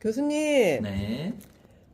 교수님, 네.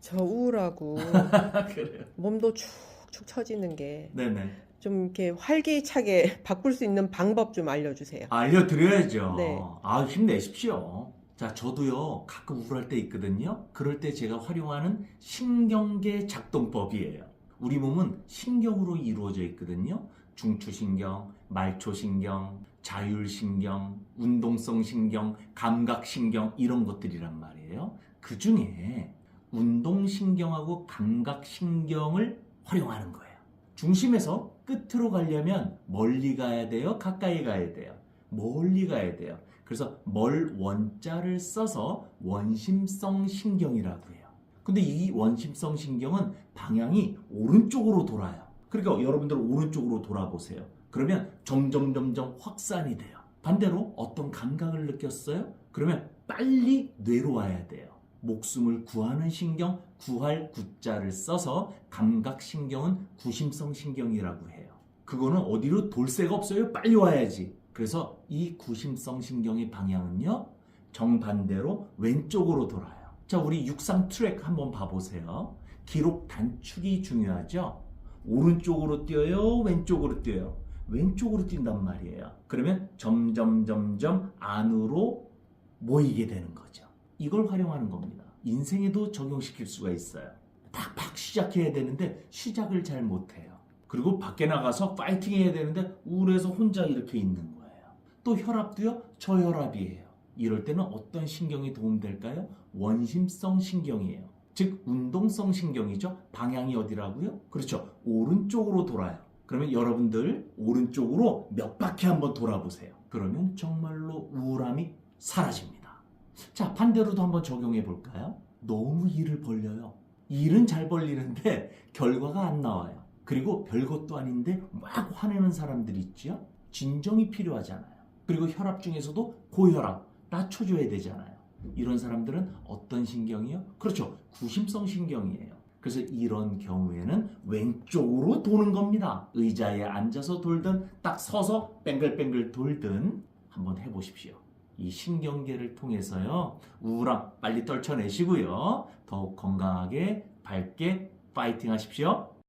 저 우울하고 그래요. 몸도 축축 처지는 게좀 네네. 이렇게 활기차게 바꿀 수 있는 방법 좀 알려주세요. 알려드려야죠. 네. 아, 힘내십시오. 자, 저도요, 가끔 우울할 때 있거든요. 그럴 때 제가 활용하는 신경계 작동법이에요. 우리 몸은 신경으로 이루어져 있거든요. 중추신경, 말초신경, 자율신경, 운동성 신경, 감각신경, 이런 것들이란 말이에요. 그 중에 운동신경하고 감각신경을 활용하는 거예요. 중심에서 끝으로 가려면 멀리 가야 돼요? 가까이 가야 돼요? 멀리 가야 돼요. 그래서 멀 원자를 써서 원심성 신경이라고 해요. 근데 이 원심성 신경은 방향이 오른쪽으로 돌아요. 그러니까 여러분들 오른쪽으로 돌아보세요. 그러면 점점 점점 확산이 돼요. 반대로 어떤 감각을 느꼈어요? 그러면 빨리 뇌로 와야 돼요. 목숨을 구하는 신경, 구할 구자를 써서 감각 신경은 구심성 신경이라고 해요. 그거는 어디로 돌 새가 없어요. 빨리 와야지. 그래서 이 구심성 신경의 방향은요. 정반대로 왼쪽으로 돌아요. 자, 우리 육상 트랙 한번 봐보세요. 기록 단축이 중요하죠. 오른쪽으로 뛰어요, 왼쪽으로 뛰어요. 왼쪽으로 뛴단 말이에요. 그러면 점점 점점 안으로 모이게 되는 거죠. 이걸 활용하는 겁니다. 인생에도 적용시킬 수가 있어요. 팍팍 시작해야 되는데 시작을 잘 못해요. 그리고 밖에 나가서 파이팅 해야 되는데 우울해서 혼자 이렇게 있는 거예요. 또 혈압도요, 저혈압이에요. 이럴 때는 어떤 신경이 도움될까요? 원심성 신경이에요. 즉, 운동성 신경이죠. 방향이 어디라고요? 그렇죠. 오른쪽으로 돌아요. 그러면 여러분들 오른쪽으로 몇 바퀴 한번 돌아보세요. 그러면 정말로 우울함이 사라집니다. 자, 반대로도 한번 적용해 볼까요? 너무 일을 벌려요. 일은 잘 벌리는데 결과가 안 나와요. 그리고 별것도 아닌데 막 화내는 사람들 있죠? 진정이 필요하잖아요. 그리고 혈압 중에서도 고혈압 낮춰줘야 되잖아요. 이런 사람들은 어떤 신경이요? 그렇죠. 구심성 신경이에요. 그래서 이런 경우에는 왼쪽으로 도는 겁니다. 의자에 앉아서 돌든 딱 서서 뱅글뱅글 돌든 한번 해보십시오. 이 신경계를 통해서요 우울함 빨리 떨쳐내시고요 더욱 건강하게 밝게 파이팅 하십시오.